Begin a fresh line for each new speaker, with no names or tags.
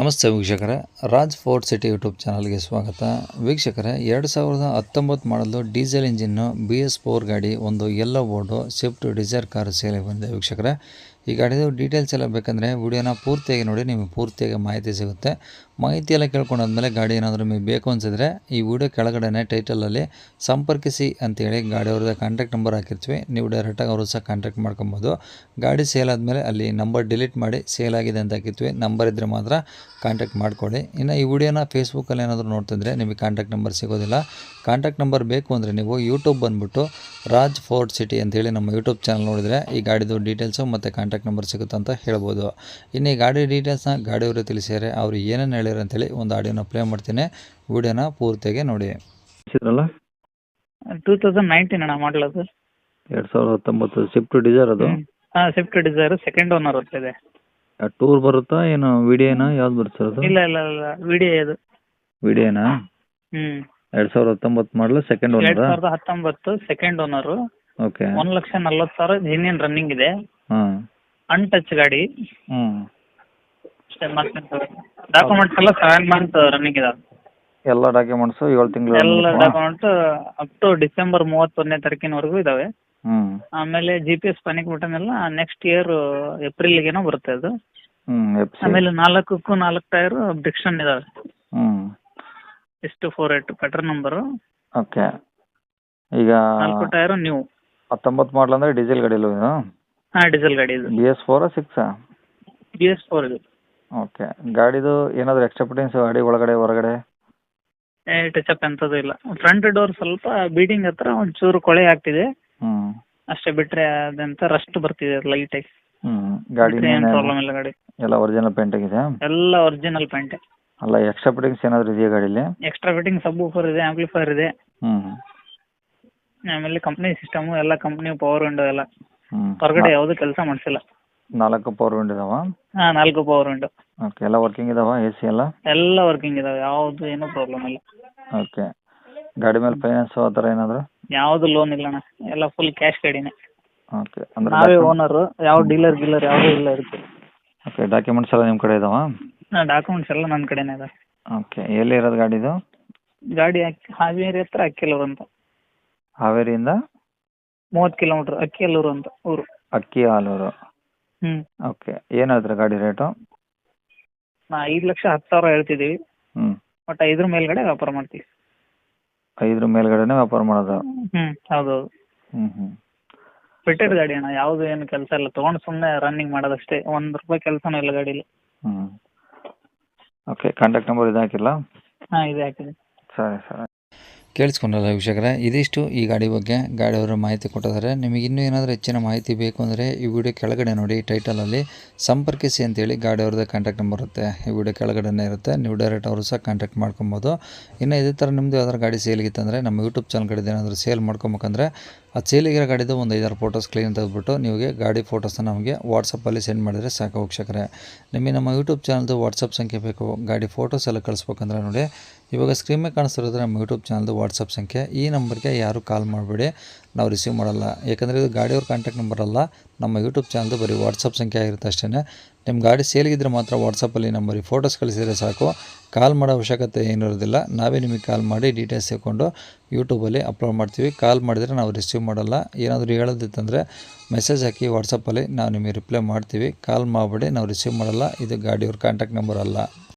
ನಮಸ್ತೆ ವೀಕ್ಷಕರೇ, Raj fort city YouTube ಚಾನಲ್ಗೆ ಸ್ವಾಗತ. ವೀಕ್ಷಕರೇ, ಎರಡು ಸಾವಿರದ ಹತ್ತೊಂಬತ್ತು ಮಾಡಲು diesel engine B S four ಗಾಡಿ ಒಂದು yellow board Swift Dzire car ಸೇಲಿಗೆ ಬಂದಿದೆ ವೀಕ್ಷಕರೇ. ಈ ಗಾಡಿದು ಡೀಟೇಲ್ಸ್ ಎಲ್ಲ ಬೇಕಂದರೆ ವಿಡಿಯೋನ ಪೂರ್ತಿಯಾಗಿ ನೋಡಿ, ನಿಮಗೆ ಪೂರ್ತಿಯಾಗಿ ಮಾಹಿತಿ ಸಿಗುತ್ತೆ. ಮಾಹಿತಿ ಎಲ್ಲ ಕೇಳ್ಕೊಂಡಾದ್ಮೇಲೆ ಗಾಡಿ ಏನಾದರೂ ನಿಮಗೆ ಬೇಕು ಅನಿಸಿದ್ರೆ ಈ ವಿಡಿಯೋ ಕೆಳಗಡೆ ಟೈಟಲಲ್ಲಿ ಸಂಪರ್ಕಿಸಿ ಅಂತೇಳಿ ಗಾಡಿ ಅವ್ರದ್ದು ಕಾಂಟ್ಯಾಕ್ಟ್ ನಂಬರ್ ಹಾಕಿರ್ತೀವಿ. ನೀವು ಡೈರೆಕ್ಟಾಗಿ ಅವರು ಸಹ ಕಾಂಟ್ಯಾಕ್ಟ್ ಮಾಡ್ಕೊಬೋದು. ಗಾಡಿ ಸೇಲ್ ಆದಮೇಲೆ ಅಲ್ಲಿ ನಂಬರ್ ಡಿಲೀಟ್ ಮಾಡಿ ಸೇಲ್ ಆಗಿದೆ ಅಂತ ಹಾಕಿರ್ತೀವಿ. ನಂಬರ್ ಇದ್ದರೆ ಮಾತ್ರ ಕಾಂಟ್ಯಾಕ್ಟ್ ಮಾಡ್ಕೊಳ್ಳಿ. ಇನ್ನು ಈ ವಿಡಿಯೋನ ಫೇಸ್ಬುಕ್ಕಲ್ಲಿ ಏನಾದರೂ ನೋಡ್ತಿದ್ರೆ ನಿಮಗೆ ಕಾಂಟ್ಯಾಕ್ಟ್ ನಂಬರ್ ಸಿಗೋದಿಲ್ಲ. ಕಾಂಟ್ಯಾಕ್ಟ್ ನಂಬರ್ ಬೇಕು ಅಂದರೆ ನೀವು ಯೂಟ್ಯೂಬ್ ಬಂದುಬಿಟ್ಟು ರಾಜ್ ಫೋರ್ಟ್ ಸಿಟಿ ಅಂತೇಳಿ ನಮ್ಮ ಯೂಟ್ಯೂಬ್ ಚಾನಲ್ ನೋಡಿದರೆ ಈ ಗಾಡಿದು ಡೀಟೇಲ್ಸು ಮತ್ತು ಕಾಂಟ್ಯಾಕ್ಟ್ ನಂಬರ್ ಸಿಗುತ್ತೆ ಅಂತ ಹೇಳ್ಬೋದು. ಇನ್ನು ಈ ಗಾಡಿ ಡೀಟೇಲ್ಸ್ನ ಗಾಡಿಯವರು ತಿಳಿಸಿದರೆ ಅವರು ಏನೇನು ಹೇಳ್ಯಾರ ಅಂತೇಳಿ ಒಂದು ಆಡಿಯೋನ ಪ್ಲೇ ಮಾಡ್ತೀನಿ. ವಿಡಿಯೋನ ಪೂರ್ತಿಯಾಗಿ ನೋಡಿ.
ಟೂ ತೌಸಂಡ್ ನೈನ್ಟೀನ್ ಅಣ್ಣ ಮಾಡಲ್ ಅದು.
ಎರಡು ಸಾವಿರದ ಹತ್ತೊಂಬತ್ತು ಸ್ವಿಫ್ಟ್ ಡಿಸೈರ್ ಅದು?
ಹಾಂ ಸ್ವಿಫ್ಟ್ ಡಿಸೈರ್ ಸೆಕೆಂಡ್ ಓನರ್ ಇದೆ.
ಟೂರ್ ಬರುತ್ತಾ ಏನು ವಿಡಿಯೋನಾ ಯಾವ್ದು ಬರುತ್ತೆ ಸರ್ ಅದು?
ಇಲ್ಲ ಇಲ್ಲ ಇಲ್ಲ ವಿಡಿಯೋ ಇದು
ವಿಡಿಯೋನಾ?
ಹ್ಞೂ
ಎರಡು ಸಾವಿರದ ಹತ್ತೊಂಬತ್ತು ಮಾಡಲು ಸೆಕೆಂಡ್
ಓನರ್
ಓನರಾ
ಸಾವಿರದ ಹತ್ತೊಂಬತ್ತು ಸೆಕೆಂಡ್ ಓನರ್
ಓಕೆ
ಒಂದ್ ಲಕ್ಷ ನಲ್ವತ್ತು ಸಾವಿರ ಜಿನಿಯನ್ ರನ್ನಿಂಗ್ ಇದೆ.
ಹಾಂ.
ಅನ್ಟಚ್ ಗಾಡಿ. ಮತ್ತೆ ಡಾಕ್ಯುಮೆಂಟ್ಸ್ ಎಲ್ಲ ಸೆವೆನ್ ಮಂತ್ ರನ್ನಿಂಗ್ ಇದಾವೆ.
ಎಲ್ಲ ಡಾಕ್ಯುಮೆಂಟ್ಸ್ ಏಳು ತಿಂಗಳು
ಎಲ್ಲ ಡಾಕ್ಯುಮೆಂಟ್ ಅಪ್ ಟು ಡಿಸೆಂಬರ್ ಮೂವತ್ತೊಂದನೇ ತಾರೀಕಿನವರೆಗೂ ಇದಾವೆ.
ಹ್ಞೂ
ಆಮೇಲೆ G P S panic button ಎಲ್ಲ ನೆಕ್ಸ್ಟ್ ಇಯರ್ ಏಪ್ರಿಲ್ಗೇನೋ ಬರುತ್ತೆ ಅದು.
ಎಫ್ ಸಿ
ಆಮೇಲೆ ನಾಲ್ಕಕ್ಕೂ ನಾಲ್ಕು ಟೈರ್ ಬ್ರಿಕ್ಷನ್ ಇದಾವೆ. ಎಷ್ಟು four eight petrol number
okay ಈಗ
ನಾಲ್ಕು ಟೈರ್ ನೀವು
ಹತ್ತೊಂಬತ್ತು ಮಾಡಲ್ ಅಂದ್ರೆ ಡೀಸೆಲ್ ಗಾಡಿ ಇದು?
ಹಾಂ ಡೀಸೆಲ್ ಗಾಡಿ ಇದು.
ಬಿ ಎಸ್ ಫೋರಾ ಸಿಕ್ಸಾ
ಬಿ ಎಸ್ ಫೋರ್ ಇದು.
ಓಕೆ ಗಾಡಿದು ಏನಾದ್ರು ಎಕ್ಸ್ಟ್ರಾ ಫಿಟ್ಟಿಂಗ್ಸ್ ಗಾಡಿ ಒಳಗಡೆ ಹೊರಗಡೆ?
ಟಚ್ ಅಪ್ ಎಂಥದ್ದು ಇಲ್ಲ. ಫ್ರಂಟ್ ಡೋರ್ ಸ್ವಲ್ಪ ಬೀಡಿಂಗ್ ಹತ್ರ ಒಂಚೂರು ಕೊಳೆ ಆಗ್ತಿದೆ.
ಹ್ಞೂ
ಅಷ್ಟೇ ಬಿಟ್ರೆ ಅದಂತ ರಸ್ಟ್ ಬರ್ತಿದೆ ಲೈಟಾಗಿ
ಹ್ಞೂ ಗಾಡಿ
ಏನು ಪ್ರಾಬ್ಲಮ್ ಇಲ್ಲ ಗಾಡಿ.
ಎಲ್ಲ ಒರಿಜಿನಲ್ ಪೇಂಟ್ ಆಗಿದೆ?
ಎಲ್ಲ ಒರಿಜಿನಲ್ ಪೇಂಟೆ
ಅಲ್ಲ ಎಕ್ಸ್ಟ್ರಾ ಫಿಟ್ಟಿಂಗ್ಸ್ ಏನಾದರೂ ಇದೆಯಾ ಗಾಡೀಲಿ?
ಎಕ್ಸ್ಟ್ರಾ ಫಿಟ್ಟಿಂಗ್ ಸಬ್ ಊಫರ್ ಇದೆ ಆಂಪ್ಲಿಫೈರ್ ಇದೆ.
ಹ್ಮ್.
ಆಮೇಲೆ ಕಂಪನಿ ಸಿಸ್ಟಮು ಎಲ್ಲ ಕಂಪನಿ ಪವರ್ ವಿಂಡೋ ಎಲ್ಲ.
ಹ್ಞೂ
ಹೊರಗಡೆ ಯಾವುದು ಕೆಲಸ ಮಾಡಿಸಿಲ್ಲ.
ನಾಲ್ಕು ಪವರ್ ವಿಂಡ್ ಇದಾವ?
ಹಾಂ ನಾಲ್ಕು ಪವರ್ ವಿಂಡೋ
ಓಕೆ ಎಲ್ಲ ವರ್ಕಿಂಗ್ ಇದಾವ ಎ ಸಿ ಎಲ್ಲ?
ಎಲ್ಲ ವರ್ಕಿಂಗ್ ಇದಾವೆ ಯಾವುದು ಏನೂ ಪ್ರಾಬ್ಲಮ್ ಇಲ್ಲ.
ಓಕೆ ಗಾಡಿ ಮೇಲೆ ಫೈನಾನ್ಸ್ ಆ ಥರ ಏನಾದರೂ?
ಯಾವುದು ಲೋನ್ ಇಲ್ಲ ಅಣ್ಣ ಎಲ್ಲ ಫುಲ್ ಕ್ಯಾಶ್ ಗಾಡಿನೇ.
ಓಕೆ ಅಂದ್ರೆ
ನಾವೇ ಓನರು ಯಾವ ಡೀಲರ್ ಗೀಲರ್ ಯಾವುದೂ ಇಲ್ಲ ಇದಕ್ಕೆ
ಓಕೆ ಡಾಕ್ಯುಮೆಂಟ್ಸ್ ಎಲ್ಲ ನಿಮ್ಮ ಕಡೆ ಇದಾವ?
ಡಾಕ್ಯುಮೆಂಟ್ಸ್ ಎಲ್ಲ ನನ್ನ ಕಡೆನೇ ಇದೆ
ಓಕೆ ಎಲ್ಲಿ ಇರೋದು ಗಾಡಿದು?
ಗಾಡಿ ಹಾವೇರಿ ಹತ್ರ ಅಕ್ಕಿಲೂರು ಅಂತ.
ಹಾವೇರಿಯಿಂದ?
ಮೂವತ್ತು ಕಿಲೋಮೀಟ್ರ್ ಅಕ್ಕಿಯಲ್ಲೂರು ಅಂತ ಊರು.
ಅಕ್ಕಿ ಹಾಲೂರು
ಹ್ಞೂ
ಓಕೆ ಏನು ಹೇಳ್ತೀರಾ ಗಾಡಿ ರೇಟು
ನಾ ಐದು ಲಕ್ಷ ಹತ್ತು ಸಾವಿರ ಹೇಳ್ತಿದ್ದೀವಿ.
ಹ್ಞೂ
ಬಟ್ ಐದ್ರ ಮೇಲ್ಗಡೆ ವ್ಯಾಪಾರ ಮಾಡ್ತೀವಿ.
ಐದ್ರ ಮೇಲ್ಗಡೆನೇ ವ್ಯಾಪಾರ ಮಾಡೋದು?
ಹ್ಞೂ ಹೌದು
ಹ್ಞೂ ಹ್ಞೂ
ಫಿಟೆಡ್ ಗಾಡಿ ಅಣ್ಣ ಯಾವುದು ಏನು ಕೆಲಸ ಇಲ್ಲ. ತೊಗೊಂಡು ಸುಮ್ಮನೆ ರನ್ನಿಂಗ್ ಮಾಡೋದಷ್ಟೇ. ಒಂದು ರೂಪಾಯಿ ಕೆಲಸನೂ ಇಲ್ಲ ಗಾಡೀಲಿ.
ಹ್ಞೂ ಓಕೆ ಕಾಂಟ್ಯಾಕ್ಟ್ ನಂಬರ್ ಇದು ಹಾಕಿಲ್ಲ
ಹಾಂ ಇದೆ ಹಾಕಿದೆ.
ಸರಿ ಸರಿ.
ಕೇಳಿಸ್ಕೊಂಡಲ್ಲ ವೀಕ್ಷಕರೇ ಇದಿಷ್ಟು ಈ ಗಾಡಿ ಬಗ್ಗೆ ಗಾಡಿಯವರು ಮಾಹಿತಿ ಕೊಟ್ಟಿದ್ದಾರೆ. ನಿಮಗೆ ಇನ್ನೂ ಏನಾದರೂ ಹೆಚ್ಚಿನ ಮಾಹಿತಿ ಬೇಕು ಅಂದರೆ ಈ ವಿಡಿಯೋ ಕೆಳಗಡೆ ನೋಡಿ ಟೈಟಲಲ್ಲಿ ಸಂಪರ್ಕಿಸಿ ಅಂತೇಳಿ ಗಾಡಿಯವ್ರದ್ದು ಕಾಂಟ್ಯಾಕ್ಟ್ ನಂಬರ್ ಇರುತ್ತೆ. ಈ ವಿಡಿಯೋ ಕೆಳಗಡೆನೇ ಇರುತ್ತೆ. ನೀವು ಡೈರೆಕ್ಟ್ ಅವರು ಸಹ ಕಾಂಟ್ಯಾಕ್ಟ್ ಮಾಡ್ಕೊಬೋದು. ಇನ್ನು ಇದೇ ಥರ ನಿಮ್ಮದು ಯಾವ್ದಾದ್ರು ಗಾಡಿ ಸೇಲ್ಗಿತ್ತಂದರೆ ನಮ್ಮ ಯೂಟ್ಯೂಬ್ ಚಾನಲ್ ಕಡೆ ಏನಾದರೂ ಸೇಲ್ ಮಾಡ್ಕೊಬೇಕಂದ್ರೆ ಆ ಸೇಲಿಗಿರೋ ಗಾಡಿದು ಒಂದು ಐದಾರು ಫೋಟೋಸ್ ಕ್ಲೀನ್ ತೆಗೆದುಬಿಟ್ಟು ನಿಮಗೆ ಗಾಡಿ ಫೋಟೋಸ್ನ ನಮಗೆ ವಾಟ್ಸಪ್ಪಲ್ಲಿ ಸೆಂಡ್ ಮಾಡಿದರೆ ಸಾಕು ವೀಕ್ಷಕರೇ. ನಿಮಗೆ ನಮ್ಮ ಯೂಟ್ಯೂಬ್ ಚಾನಲ್ದು ವಾಟ್ಸಪ್ ಸಂಖ್ಯೆ ಬೇಕು. ಗಾಡಿ ಫೋಟೋಸ್ ಎಲ್ಲ ಕಳಿಸ್ಬೇಕಂದ್ರೆ ನೋಡಿ. ಇವಾಗ ಸ್ಕ್ರೀನ್ ಮೇಲೆ ಕಾಣಿಸ್ತಿರೋದ್ರೆ ನಮ್ಮ ಯೂಟ್ಯೂಬ್ ಚಾನಲ್ದು ವಾಟ್ಸಪ್ ಸಂಖ್ಯೆ. ಈ ನಂಬರ್ಗೆ ಯಾರು ಕಾಲ್ ಮಾಡಬೇಡಿ. ನಾವು ರಿಸೀವ್ ಮಾಡಲ್ಲ. ಯಾಕಂದರೆ ಇದು ಗಾಡಿಯವ್ರ ಕಾಂಟ್ಯಾಕ್ಟ್ ನಂಬರ್ ಅಲ್ಲ. ನಮ್ಮ ಯೂಟ್ಯೂಬ್ ಚಾನಲ್ದು ಬರೀ ವಾಟ್ಸಪ್ ಸಂಖ್ಯೆ ಆಗಿರುತ್ತೆ ಅಷ್ಟೇ ನಿಮ್ಮ ಗಾಡಿ ಸೇಲ್ಗಿದ್ರೆ ಮಾತ್ರ ವಾಟ್ಸಪ್ಪಲ್ಲಿ ನಂಬರಿಗೆ ಫೋಟೋಸ್ ಕಳಿಸಿದರೆ ಸಾಕು. ಕಾಲ್ ಮಾಡೋ ಅವಶ್ಯಕತೆ ಏನೂ ಇರೋದಿಲ್ಲ. ನಾವೇ ನಿಮಗೆ ಕಾಲ್ ಮಾಡಿ ಡೀಟೇಲ್ಸ್ ತಗೊಂಡು ಯೂಟ್ಯೂಬಲ್ಲಿ ಅಪ್ಲೋಡ್ ಮಾಡ್ತೀವಿ. ಕಾಲ್ ಮಾಡಿದರೆ ನಾವು ರಿಸೀವ್ ಮಾಡಲ್ಲ. ಏನಾದರೂ ಹೇಳೋದಿತ್ತಂದರೆ ಮೆಸೇಜ್ ಹಾಕಿ ವಾಟ್ಸಪ್ಪಲ್ಲಿ ನಾವು ನಿಮಗೆ ರಿಪ್ಲೈ ಮಾಡ್ತೀವಿ. ಕಾಲ್ ಮಾಡಬೇಡಿ, ನಾವು ರಿಸೀವ್ ಮಾಡಲ್ಲ. ಇದು ಗಾಡಿಯವ್ರ ಕಾಂಟ್ಯಾಕ್ಟ್ ನಂಬರ್ ಅಲ್ಲ.